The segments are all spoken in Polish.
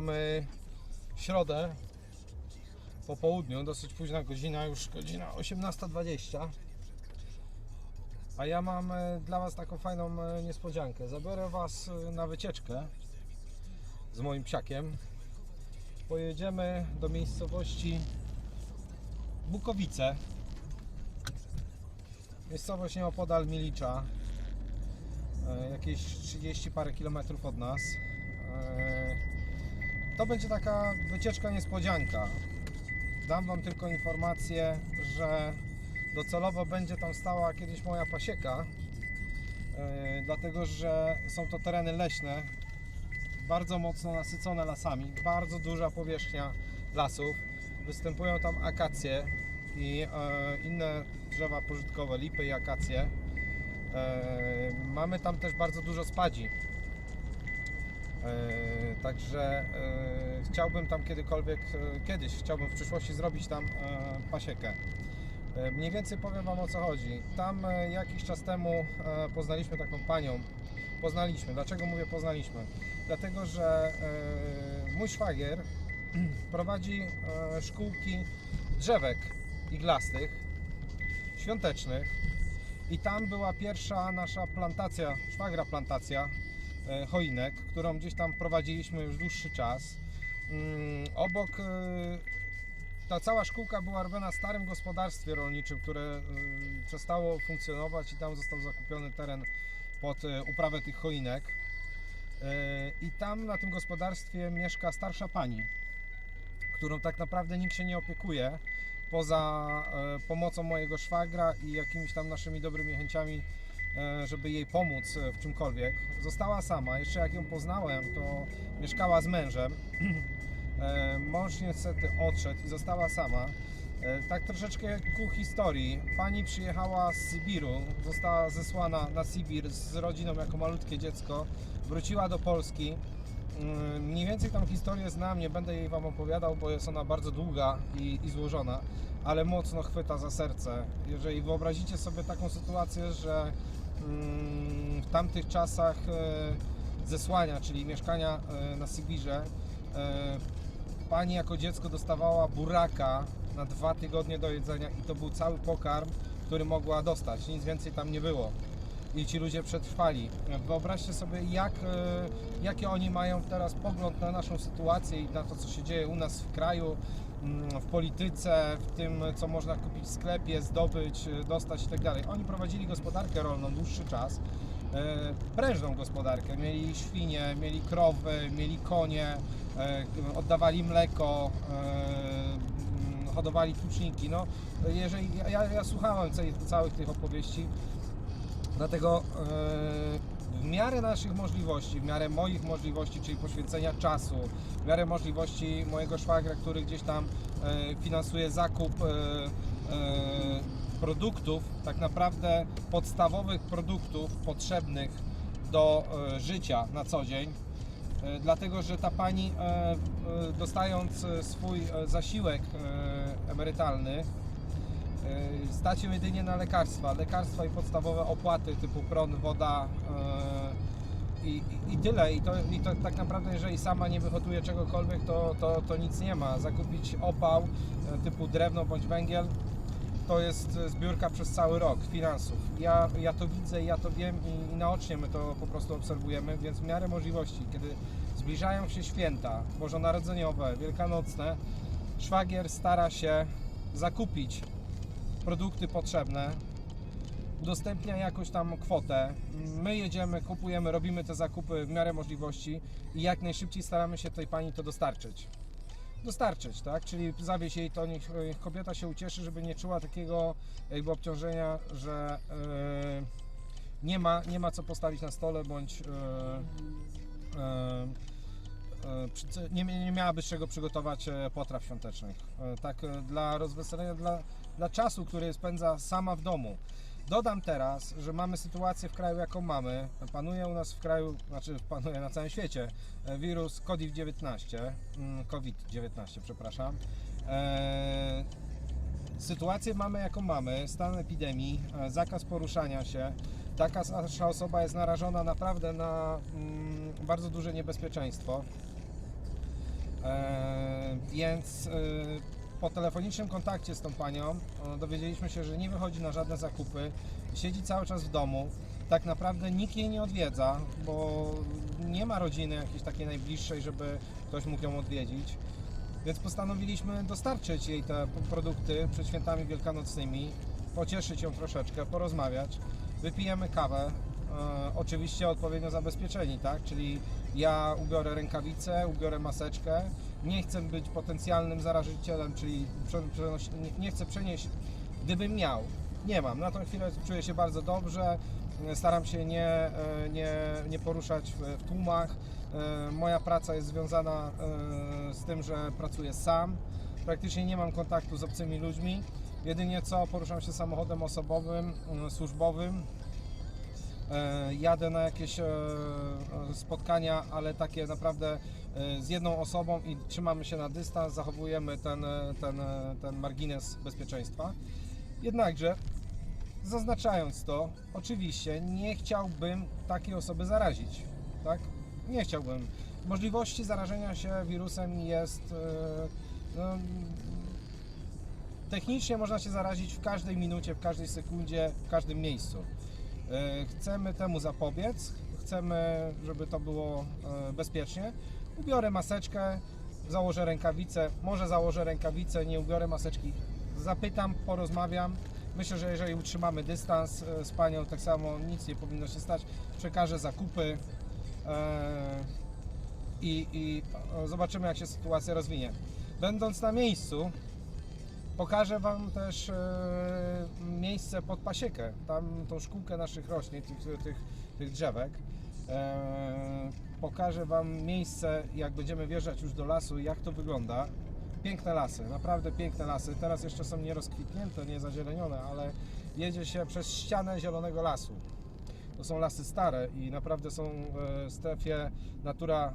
mamy środę po południu, dosyć późna godzina, już godzina 18.20. A ja mam e, dla Was taką fajną e, niespodziankę. Zabiorę Was e, na wycieczkę z moim psiakiem. Pojedziemy do miejscowości Bukowice. Miejscowość nieopodal Milicza, jakieś 30 parę kilometrów od nas. To będzie taka wycieczka niespodzianka. Dam Wam tylko informację, że docelowo będzie tam stała kiedyś moja pasieka, e, dlatego że są to tereny leśne, bardzo mocno nasycone lasami, bardzo duża powierzchnia lasów. Występują tam akacje i e, inne drzewa pożytkowe, lipy i akacje. E, mamy tam też bardzo dużo spadzi. Także e, chciałbym tam kiedykolwiek, e, kiedyś chciałbym w przyszłości zrobić tam e, pasiekę. E, Mniej więcej powiem Wam o co chodzi. Tam e, jakiś czas temu e, poznaliśmy taką panią. Poznaliśmy. Dlaczego mówię poznaliśmy? Dlatego, że e, mój szwagier prowadzi e, szkółki drzewek iglastych, świątecznych. I tam była pierwsza nasza plantacja, szwagra plantacja choinek, którą gdzieś tam prowadziliśmy już dłuższy czas. Mm, Obok e, ta cała szkółka była robiona w starym gospodarstwie rolniczym, które y, przestało funkcjonować i tam został zakupiony teren pod uprawę tych choinek. I tam na tym gospodarstwie mieszka starsza pani, którą tak naprawdę nikt się nie opiekuje, poza pomocą mojego szwagra i jakimiś tam naszymi dobrymi chęciami, żeby jej pomóc y, w czymkolwiek. Została sama. Jeszcze jak ją poznałem, to mieszkała z mężem. E, Mąż niestety odszedł i została sama. E, Tak troszeczkę ku historii. Pani przyjechała z Sybiru, została zesłana na Sibir z rodziną jako malutkie dziecko. Wróciła do Polski. Mm, Mniej więcej tą historię znam, nie będę jej Wam opowiadał, bo jest ona bardzo długa i, i złożona, ale mocno chwyta za serce. Jeżeli wyobrazicie sobie taką sytuację, że mm, w tamtych czasach e, zesłania, czyli mieszkania e, na Sybirze, pani jako dziecko dostawała buraka na dwa tygodnie do jedzenia i to był cały pokarm, który mogła dostać. Nic więcej tam nie było. I ci ludzie przetrwali. Wyobraźcie sobie, jak, e, jaki oni mają teraz pogląd na naszą sytuację i na to, co się dzieje u nas w kraju, mm, w polityce, w tym, co można kupić w sklepie, zdobyć, e, dostać itd. Oni prowadzili gospodarkę rolną dłuższy czas e, prężną gospodarkę. Mieli świnie, mieli krowy, mieli konie, oddawali mleko, mm, hodowali tuczniki. No, jeżeli, ja, ja słuchałemcej, całych tych opowieści, dlatego e, w miarę naszych możliwości, w miarę moich możliwości, czyli poświęcenia czasu, w miarę możliwości mojego szwagra, który gdzieś tam e, finansuje zakup e, produktów, tak naprawdę podstawowych produktów potrzebnych do życia na co dzień. Dlatego, że ta pani dostając swój zasiłek emerytalny, stać się jedynie na lekarstwa. Lekarstwa i podstawowe opłaty typu prąd, woda e, i, i, i tyle. I to, I to tak naprawdę, jeżeli sama nie wyhoduje czegokolwiek, to, to, to nic nie ma. Zakupić opał e, typu drewno bądź węgiel to jest zbiórka przez cały rok finansów. Ja, ja to widzę, ja to wiem i, i naocznie my to po prostu obserwujemy, więc w miarę możliwości, kiedy zbliżają się święta bożonarodzeniowe, wielkanocne, szwagier stara się zakupić produkty potrzebne, udostępnia jakąś tam kwotę. My jedziemy, kupujemy, robimy te zakupy w miarę możliwości i jak najszybciej staramy się tej pani to dostarczyć dostarczyć, tak? Czyli zawieźć jej to, niech, niech kobieta się ucieszy, żeby nie czuła takiego jakby obciążenia, że e, nie, ma, nie ma co postawić na stole, bądź e, przy- nie, nie miałaby z czego przygotować potraw świątecznych. Tak dla rozweselenia, dla, dla czasu, który spędza sama w domu. Dodam teraz, że mamy sytuację w kraju, jaką mamy. Panuje u nas w kraju, znaczy panuje na całym świecie e, wirus COVID-19, mm, COVID-19, przepraszam. E, sytuację mamy jaką mamy, stan epidemii, e, zakaz poruszania się. Taka nasza osoba jest narażona naprawdę na mm, bardzo duże niebezpieczeństwo. Więc po telefonicznym kontakcie z tą panią dowiedzieliśmy się, że nie wychodzi na żadne zakupy, siedzi cały czas w domu. Tak naprawdę nikt jej nie odwiedza, bo nie ma rodziny jakiejś takiej najbliższej, żeby ktoś mógł ją odwiedzić. Więc postanowiliśmy dostarczyć jej te produkty przed świętami wielkanocnymi, pocieszyć ją troszeczkę, porozmawiać. Wypijemy kawę, e, oczywiście odpowiednio zabezpieczeni, tak? Czyli ja ubiorę rękawice, ubiorę maseczkę. Nie chcę być potencjalnym zarażycielem, czyli nie, chcę przenieść, gdybym miał. Nie mam. Na tą chwilę czuję się bardzo dobrze. Staram się nie, e, nie, nie poruszać w, tłumach. E, Moja praca jest związana e, z tym, że pracuję sam. Praktycznie nie mam kontaktu z obcymi ludźmi. Jedynie co poruszam się samochodem osobowym, służbowym. E, Jadę na jakieś e, spotkania, ale takie naprawdę e, z jedną osobą i trzymamy się na dystans, zachowujemy ten, ten, ten margines bezpieczeństwa. Jednakże, zaznaczając to, oczywiście nie chciałbym takiej osoby zarazić, tak? Nie chciałbym. Możliwości zarażenia się wirusem jest. No, technicznie można się zarazić w każdej minucie, w każdej sekundzie, w każdym miejscu. E, Chcemy temu zapobiec, chcemy, żeby to było e, bezpiecznie. Ubiorę maseczkę, założę rękawice, może założę rękawice, nie ubiorę maseczki. Zapytam, porozmawiam. Myślę, że jeżeli utrzymamy dystans e, z panią, tak samo nic nie powinno się stać. Przekażę zakupy i, i zobaczymy, jak się sytuacja rozwinie. Będąc na miejscu, Pokażę Wam też e, miejsce pod pasiekę, tam tą szkółkę naszych roślin, tych, tych, tych drzewek. E, pokażę Wam miejsce, jak będziemy wjeżdżać już do lasu, jak to wygląda. Piękne lasy, naprawdę piękne lasy. Teraz jeszcze są nierozkwitnięte, nie zazielenione, ale jedzie się przez ścianę zielonego lasu. To są lasy stare i naprawdę są e, w strefie Natura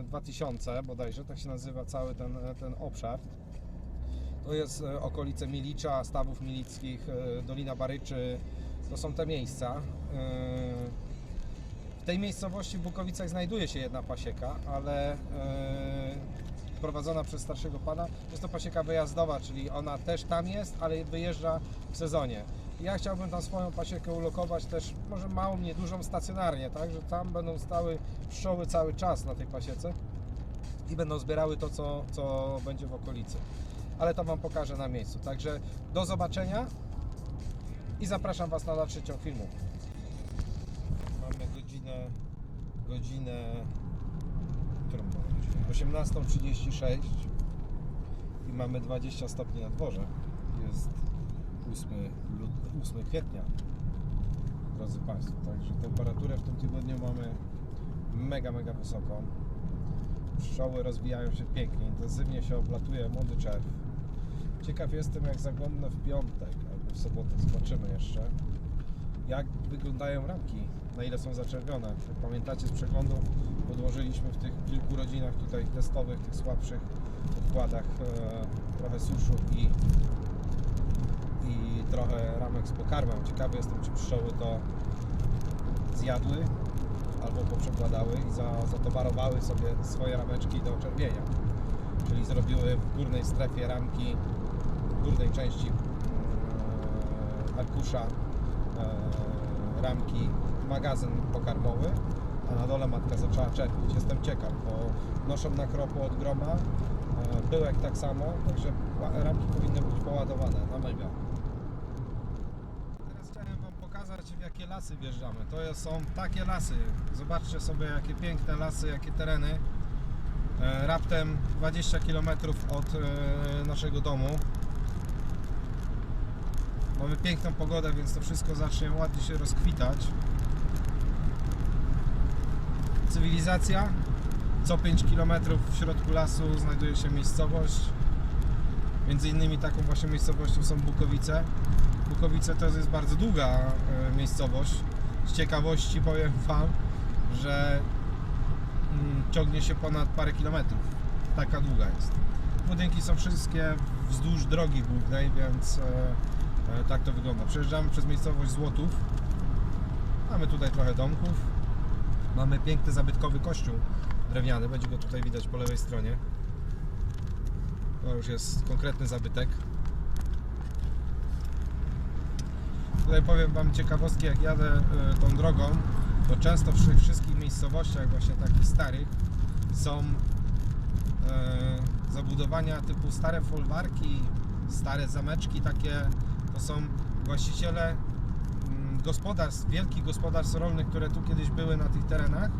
e, 2000 bodajże, tak się nazywa cały ten, ten obszar. To jest e, okolice Milicza, Stawów Milickich, e, Dolina Baryczy. To są te miejsca. E, W tej miejscowości w Bukowicach znajduje się jedna pasieka, ale prowadzona przez starszego pana. Jest to pasieka wyjazdowa, czyli ona też tam jest, ale wyjeżdża w sezonie. Ja chciałbym tam swoją pasiekę ulokować też, może małą, niedużą, stacjonarnie, tak, że tam będą stały pszczoły cały czas na tej pasiece i będą zbierały to, co, co będzie w okolicy. Ale to Wam pokażę na miejscu. Także do zobaczenia i zapraszam Was na dalszy ciąg filmu. Mamy godzinę, godzinę, którą mamy godzinę? 18.36 i mamy 20 stopni na dworze. Jest 8, lut, 8 kwietnia, drodzy Państwo. Także temperaturę w tym tygodniu mamy mega, mega wysoką. Pszczoły rozwijają się pięknie, intensywnie się oblatuje młody czerw. Ciekaw jestem, jak zaglądnę w piątek albo w sobotę, zobaczymy jeszcze, jak wyglądają ramki, na ile są zaczerwione. Jak pamiętacie z przeglądu, podłożyliśmy w tych kilku rodzinach tutaj testowych, tych słabszych podkładach e, trochę suszu i, i trochę ramek z pokarmem. Ciekawy jestem, czy pszczoły to zjadły albo poprzekładały i za, zatowarowały sobie swoje rameczki do czerwienia. Czyli zrobiły w górnej strefie ramki, górnej części e, arkusza e, ramki magazyn pokarmowy, a na dole matka zaczęła czerpić. Jestem ciekaw, bo noszą na kropu od groma, e, pyłek tak samo, także ramki powinny być poładowane na mega. Teraz chciałem Wam pokazać, w jakie lasy wjeżdżamy. To są takie lasy. Zobaczcie sobie, jakie piękne lasy, jakie tereny. Raptem 20 km od naszego domu. Mamy piękną pogodę, więc to wszystko zacznie ładnie się rozkwitać. Cywilizacja. Co 5 km w środku lasu znajduje się miejscowość. Między innymi taką właśnie miejscowością są Bukowice. Bukowice to jest bardzo długa e, miejscowość. Z ciekawości powiem Wam, że mm, ciągnie się ponad parę kilometrów. Taka długa jest. Budynki są wszystkie wzdłuż drogi głównej, więc e, tak to wygląda. Przejeżdżamy przez miejscowość Złotów. Mamy tutaj trochę domków. Mamy piękny zabytkowy kościół drewniany, będzie go tutaj widać po lewej stronie. To już jest konkretny zabytek. Tutaj powiem Wam ciekawostki, jak jadę y, tą drogą, to często przy wszystkich miejscowościach, właśnie takich starych, są e, zabudowania typu stare folwarki, stare zameczki takie, są właściciele mm, gospodarstw, wielkich gospodarstw rolnych, które tu kiedyś były na tych terenach.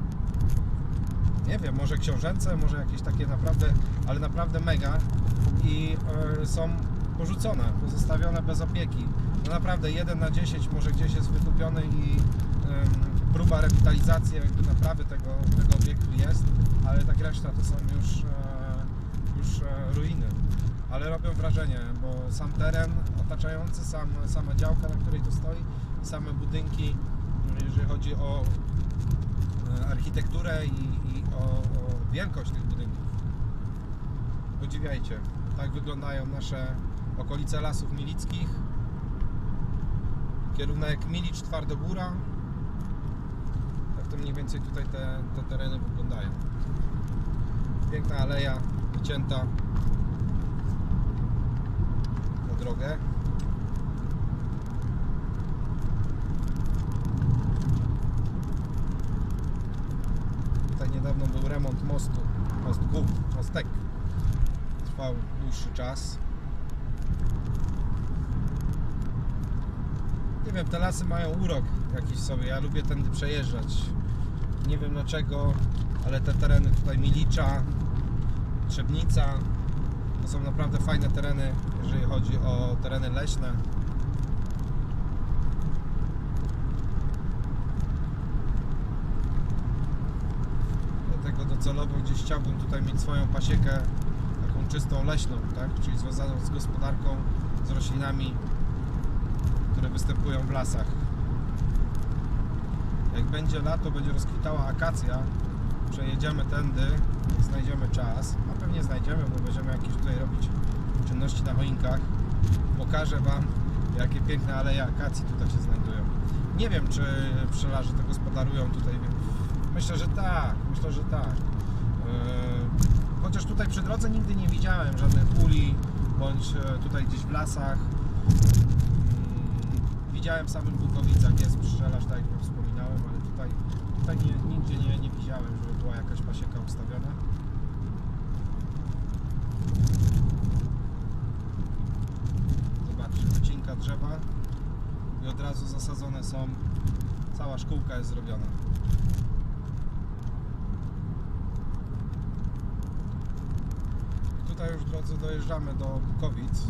Nie wiem, może książęce, może jakieś takie naprawdę, ale naprawdę mega i e, są porzucone, pozostawione bez opieki. No naprawdę 1 na 10 może gdzieś jest wykupiony i próba rewitalizacji, jakby naprawy tego, tego obiektu jest, ale tak reszta to są już, e, już e, ruiny. Ale robią wrażenie, bo sam teren otaczający, sam, sama działka, na której to stoi, same budynki, jeżeli chodzi o e, architekturę i, i o, o wielkość tych budynków. Podziwiajcie, tak wyglądają nasze okolice lasów milickich. Kierunek Milicz Twardogóra. Tak to mniej więcej tutaj te, te tereny wyglądają. Piękna aleja wycięta na drogę. Tutaj niedawno był remont mostu, most Gów, mostek. Trwał dłuższy czas. Nie wiem, te lasy mają urok jakiś sobie. Ja lubię tędy przejeżdżać. Nie wiem dlaczego, ale te tereny tutaj Milicza, Trzebnica to są naprawdę fajne tereny, jeżeli chodzi o tereny leśne. Dlatego docelowo gdzieś chciałbym tutaj mieć swoją pasiekę taką czystą leśną, tak? czyli związaną z gospodarką, z roślinami, które występują w lasach. Jak będzie lato, będzie rozkwitała akacja, przejedziemy tędy, znajdziemy czas, a pewnie znajdziemy, bo będziemy jakieś tutaj robić czynności na choinkach. Pokażę Wam, jakie piękne aleje akacji tutaj się znajdują. Nie wiem, czy pszczelarze to gospodarują tutaj. Myślę, że tak. Myślę, że tak. Yy, Chociaż tutaj przy drodze nigdy nie widziałem żadnych uli, bądź e, tutaj gdzieś w lasach. Mm, Widziałem w samych Bukowicach, jest pszczelarz, tak jak tutaj, tutaj nie, nigdzie nie, nie widziałem, żeby była jakaś pasieka ustawiona. Zobaczcie, wycinka drzewa i od razu zasadzone są, cała szkółka jest zrobiona. Tutaj już drodzy dojeżdżamy do Bukowic.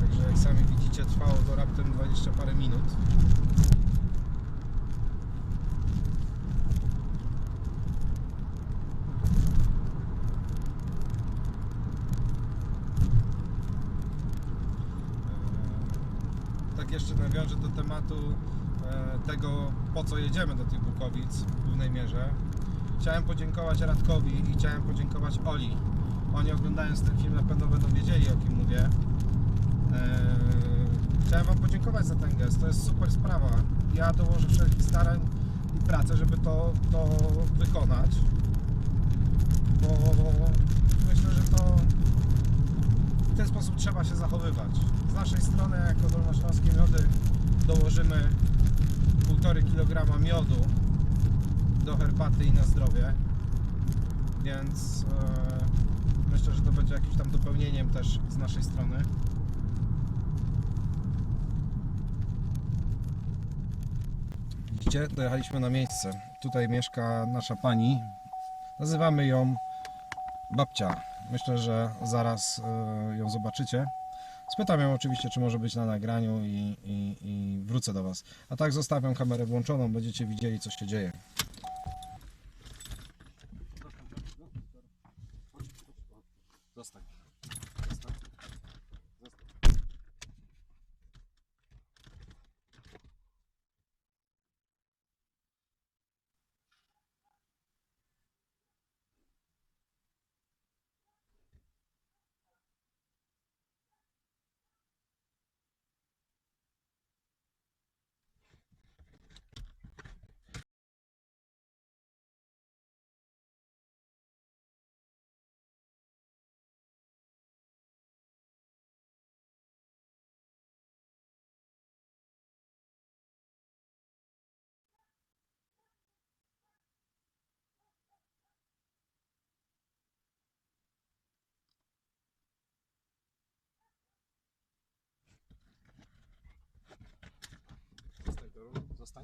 Także jak sami widzicie trwało to raptem 20 parę minut. E, Tak jeszcze nawiążę do tematu e, tego, po co jedziemy do tych Bukowic w głównej mierze. Chciałem podziękować Radkowi i chciałem podziękować Oli. Oni oglądając ten film na pewno będą wiedzieli o kim mówię. Eee, Chciałem Wam podziękować za ten gest. To jest super sprawa. Ja dołożę wszelkich starań i pracy, żeby to, to wykonać. Bo myślę, że to ten sposób trzeba się zachowywać. Z naszej strony, jako Dolnośląskie Miody, dołożymy 1,5 kg miodu do herbaty i na zdrowie. Więc e, myślę, że to będzie jakimś tam dopełnieniem też z naszej strony. Widzicie, dojechaliśmy na miejsce. Tutaj mieszka nasza pani. Nazywamy ją babcia. Myślę, że zaraz e, ją zobaczycie. Spytam ją oczywiście, czy może być na nagraniu i, i, i wrócę do Was. A tak zostawiam kamerę włączoną, będziecie widzieli, co się dzieje.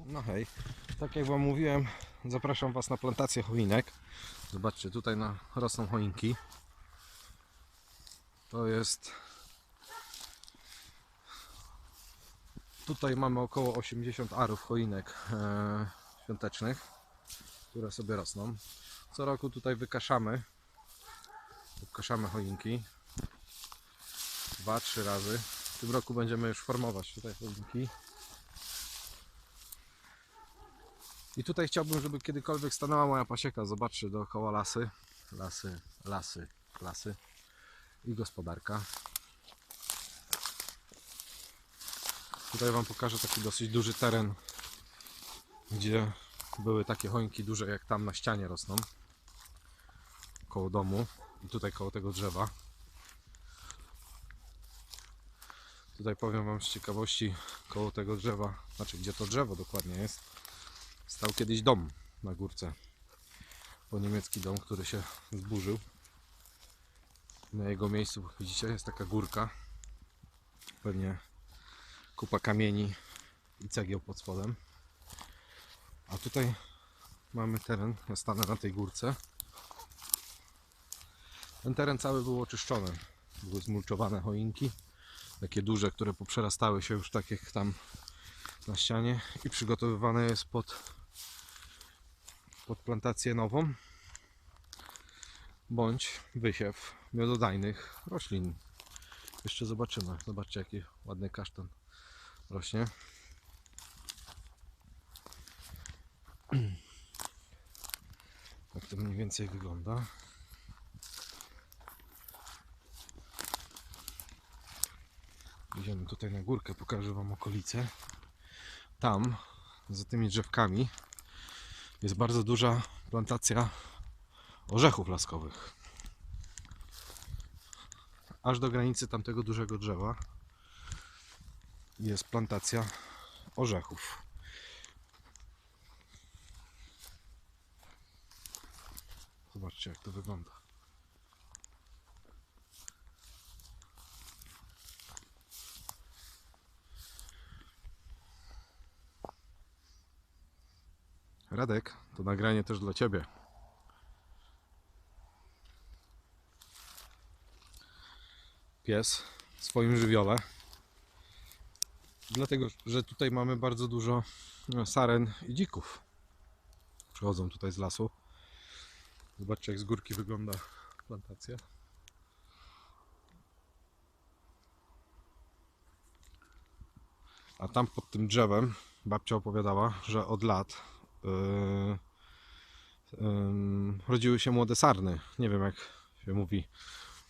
No hej, tak jak Wam mówiłem, zapraszam Was na plantację choinek. Zobaczcie, tutaj na, rosną choinki. To jest... Tutaj mamy około 80 arów choinek e, świątecznych, które sobie rosną. Co roku tutaj wykaszamy. Wykaszamy choinki. Dwa, trzy razy. W tym roku będziemy już formować tutaj choinki. I tutaj chciałbym, żeby kiedykolwiek stanęła moja pasieka. Zobaczcie dookoła lasy, lasy, lasy, lasy i gospodarka. Tutaj Wam pokażę taki dosyć duży teren, gdzie były takie choinki duże, jak tam na ścianie rosną, koło domu i tutaj koło tego drzewa. Tutaj powiem Wam z ciekawości, koło tego drzewa, znaczy gdzie to drzewo dokładnie jest, stał kiedyś dom na górce. Po niemiecki dom, który się zburzył. Na jego miejscu, widzicie, jest taka górka. Pewnie kupa kamieni i cegieł pod spodem. A tutaj mamy teren, ja stanę na tej górce. Ten teren cały był oczyszczony. Były zmulczowane choinki, takie duże, które poprzerastały się już tak jak tam na ścianie i przygotowywane jest pod, pod plantację nową bądź wysiew miododajnych roślin. Jeszcze zobaczymy. Zobaczcie jaki ładny kasztan rośnie. Tak to mniej więcej wygląda. Idziemy tutaj na górkę, pokażę Wam okolice. Tam, za tymi drzewkami, jest bardzo duża plantacja orzechów laskowych. Aż do granicy tamtego dużego drzewa jest plantacja orzechów. Zobaczcie jak to wygląda. Radek, to nagranie też dla Ciebie. Pies w swoim żywiole. Dlatego, że tutaj mamy bardzo dużo no, saren i dzików. Przychodzą tutaj z lasu. Zobaczcie jak z górki wygląda plantacja. A tam pod tym drzewem babcia opowiadała, że od lat rodziły się młode sarny. Nie wiem jak się mówi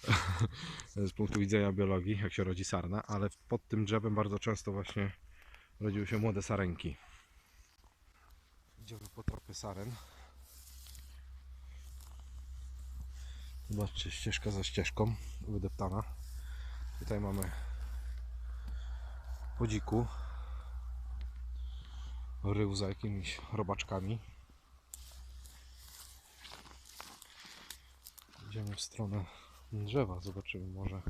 z punktu widzenia biologii, jak się rodzi sarna, ale pod tym drzewem bardzo często właśnie rodziły się młode sarenki. Idziemy po tropy saren. Zobaczcie, ścieżka za ścieżką wydeptana. Tutaj mamy po dziku rył za jakimiś robaczkami. Idziemy w stronę drzewa. Zobaczymy może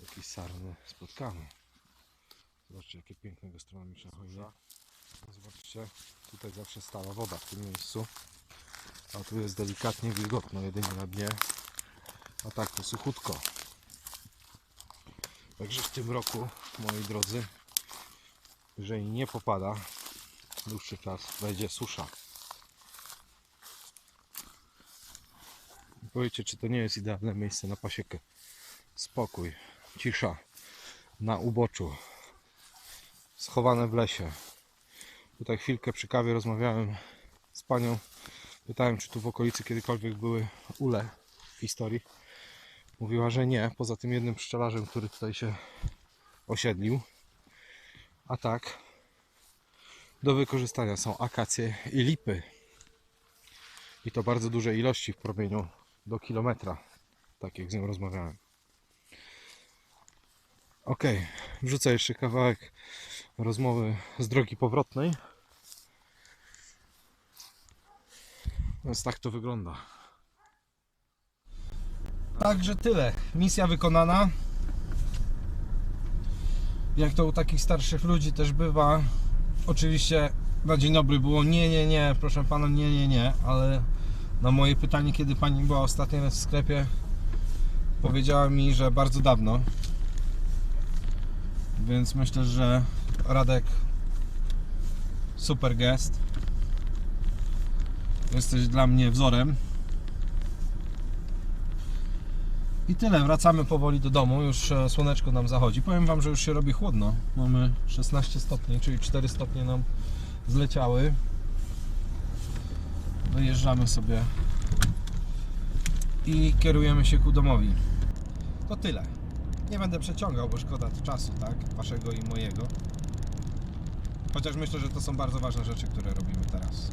jakieś sarny spotkamy. Zobaczcie jakie piękne gastronomiczne choinki. Zobaczcie, tutaj zawsze stała woda w tym miejscu. A tu jest delikatnie wilgotno jedynie na dnie. A tak to suchutko. Także w tym roku, moi drodzy, jeżeli nie popada dłuższy czas, będzie susza. Powiecie, czy to nie jest idealne miejsce na pasiekę. Spokój, cisza, na uboczu, schowane w lesie. Tutaj chwilkę przy kawie rozmawiałem z panią. Pytałem, czy tu w okolicy kiedykolwiek były ule w historii. Mówiła, że nie, poza tym jednym pszczelarzem, który tutaj się osiedlił. A tak, do wykorzystania są akacje i lipy. I to bardzo duże ilości w promieniu do kilometra, tak jak z nią rozmawiałem. Ok, wrzucę jeszcze kawałek rozmowy z drogi powrotnej. Więc tak to wygląda. Także tyle. Misja wykonana. Jak to u takich starszych ludzi też bywa, oczywiście Na dzień dobry było nie, nie, nie, proszę pana, nie, nie, nie, ale na moje pytanie, kiedy pani była ostatnio w sklepie, powiedziała mi, że bardzo dawno. Więc myślę, że Radek super gest. Jesteś dla mnie wzorem. I tyle, wracamy powoli do domu, już e, słoneczko nam zachodzi. Powiem Wam, że już się robi chłodno. Mamy 16 stopni, czyli 4 stopnie nam zleciały. Wyjeżdżamy sobie i kierujemy się ku domowi. To tyle. Nie będę przeciągał, bo szkoda czasu, tak? Waszego i mojego. Chociaż myślę, że to są bardzo ważne rzeczy, które robimy teraz.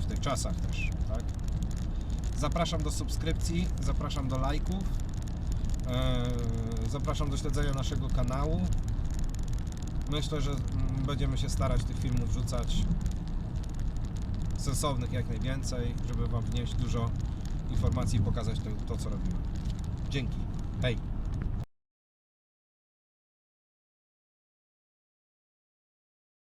W tych czasach też, tak? Zapraszam do subskrypcji, zapraszam do lajków, zapraszam do śledzenia naszego kanału. Myślę, że mm, będziemy się starać tych filmów wrzucać sensownych jak najwięcej, żeby Wam wnieść dużo informacji i pokazać to, to co robimy. Dzięki. Hej!